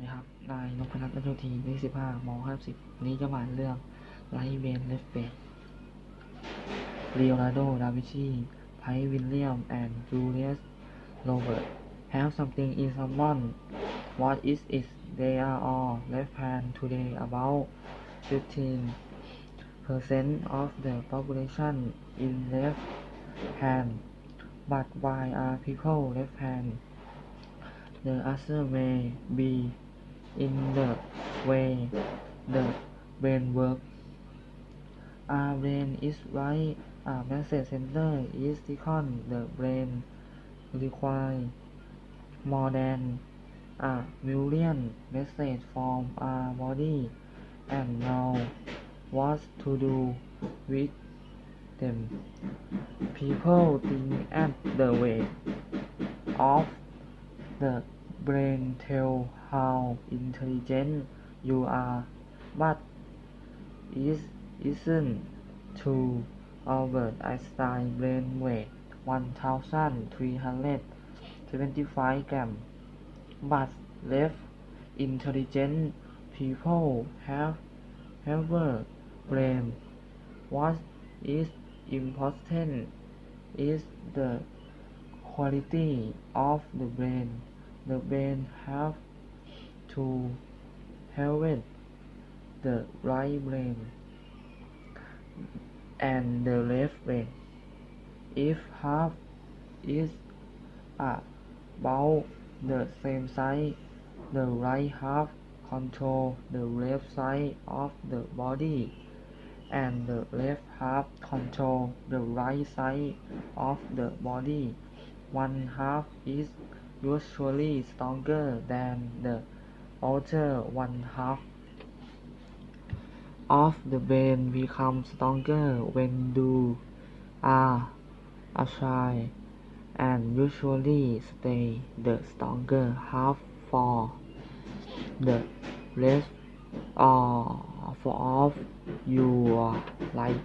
นะครับ นายนพรัตน์รัชโยธีเลขสิบห้ามห้าสิบวันนี้จะมาเรื่องไลเวนเลฟเฟตเลโอนาโด ดาวิชีไพวิลเลียม แอนด์จูเลียส โรเบิร์ต have something in common what is it they are all left hand today about 15 percent of the population in left hand but why are people left hand the answer may be in the way the brain works. Our brain is right. A message center is second. The brain requires more than a million messages from our body and know what to do with them. People think at the way of the intelligent you are, but it isn't true. Albert Einstein brain weight 1,375 grams, but less intelligent people have heavier brain. What is important is the quality of the brain. The brain have to have the right brain and the left brain. If half is about the same size, the right half control the left side of the body and the left half control the right side of the body. One half is usually stronger than the other one half of the brain becomes stronger when you are a and usually stay the stronger half for the rest of your life.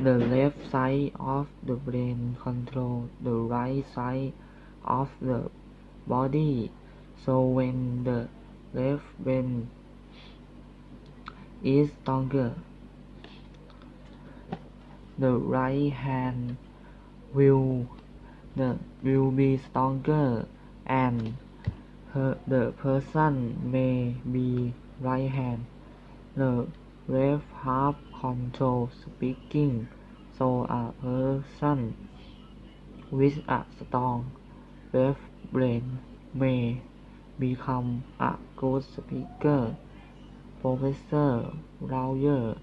The left side of the brain controls the right side of the body, so when the left brain is stronger, the right hand will the will be stronger and her, the person may be right hand. The left half controls speaking, so a person with a strong left brain may become a good speaker. Professor lawyer,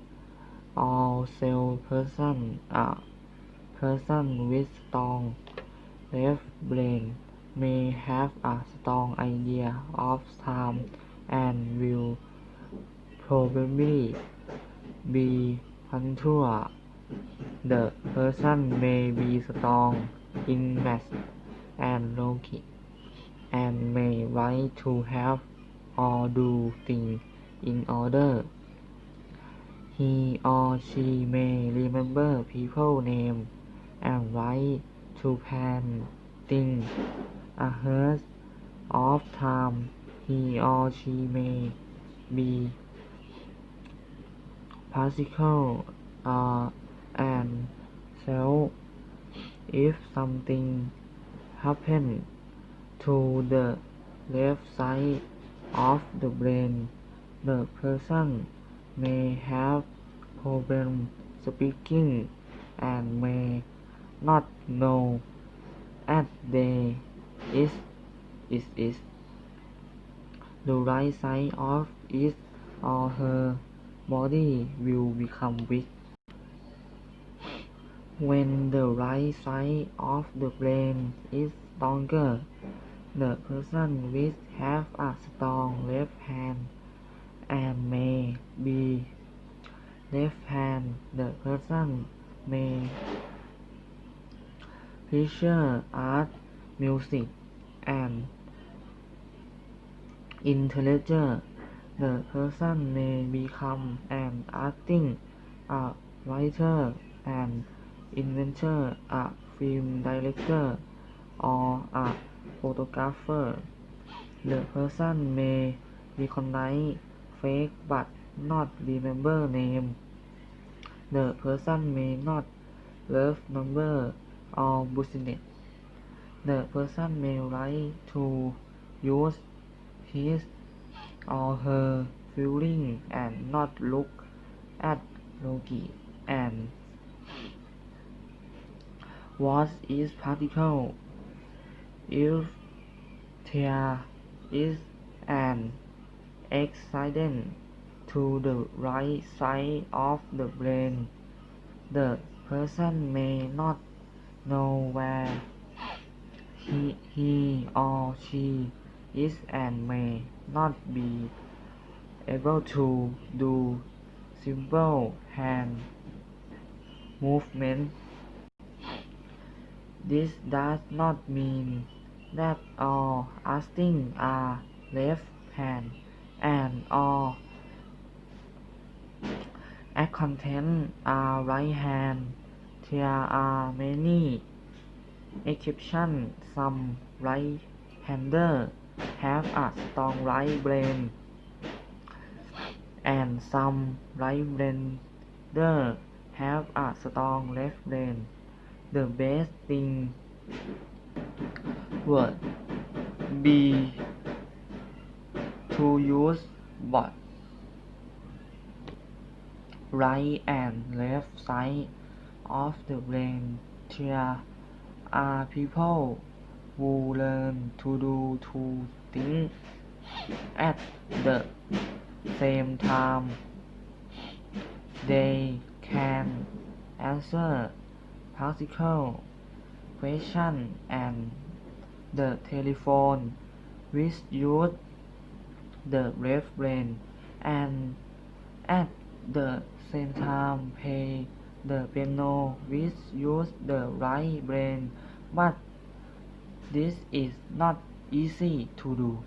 or salesperson, a person with strong left brain may have a strong idea of time and will probably be punctual. The person may be strong in math and logic and may like to have or do things in order. He or she may remember people names and like to plan things ahead of time. He or she may be practical uh, and self if something happens to the left side of the brain, the person may have problem speaking and may not know at they is is is the right side of his or her body will become weak. When the right side of the brain is stronger, the person will have a strong left hand and may be left hand. The person may feature art, music, and intelligence. The person may become an artist, a writer, an inventor, a film director, or a photographer. The person may recognize fake but not remember name. The person may not love number or business. The person may like to use his or her feeling and not look at logic and what is practical if there is an accident to the right side of the brain. The person may not know where he, he or she is and may not be able to do simple hand movement. This does not mean that all artists are left hand and all accountants are right hand. There are many exceptions. Some right-handers have a strong right brain, and some right-handers have a strong left brain. The best thing would be to use both right and left side of the brain. There are people who learn to do two things at the same time. They can answer practical questions and the telephone which use the left brain and at the same time play the piano which use the right brain but this is not easy to do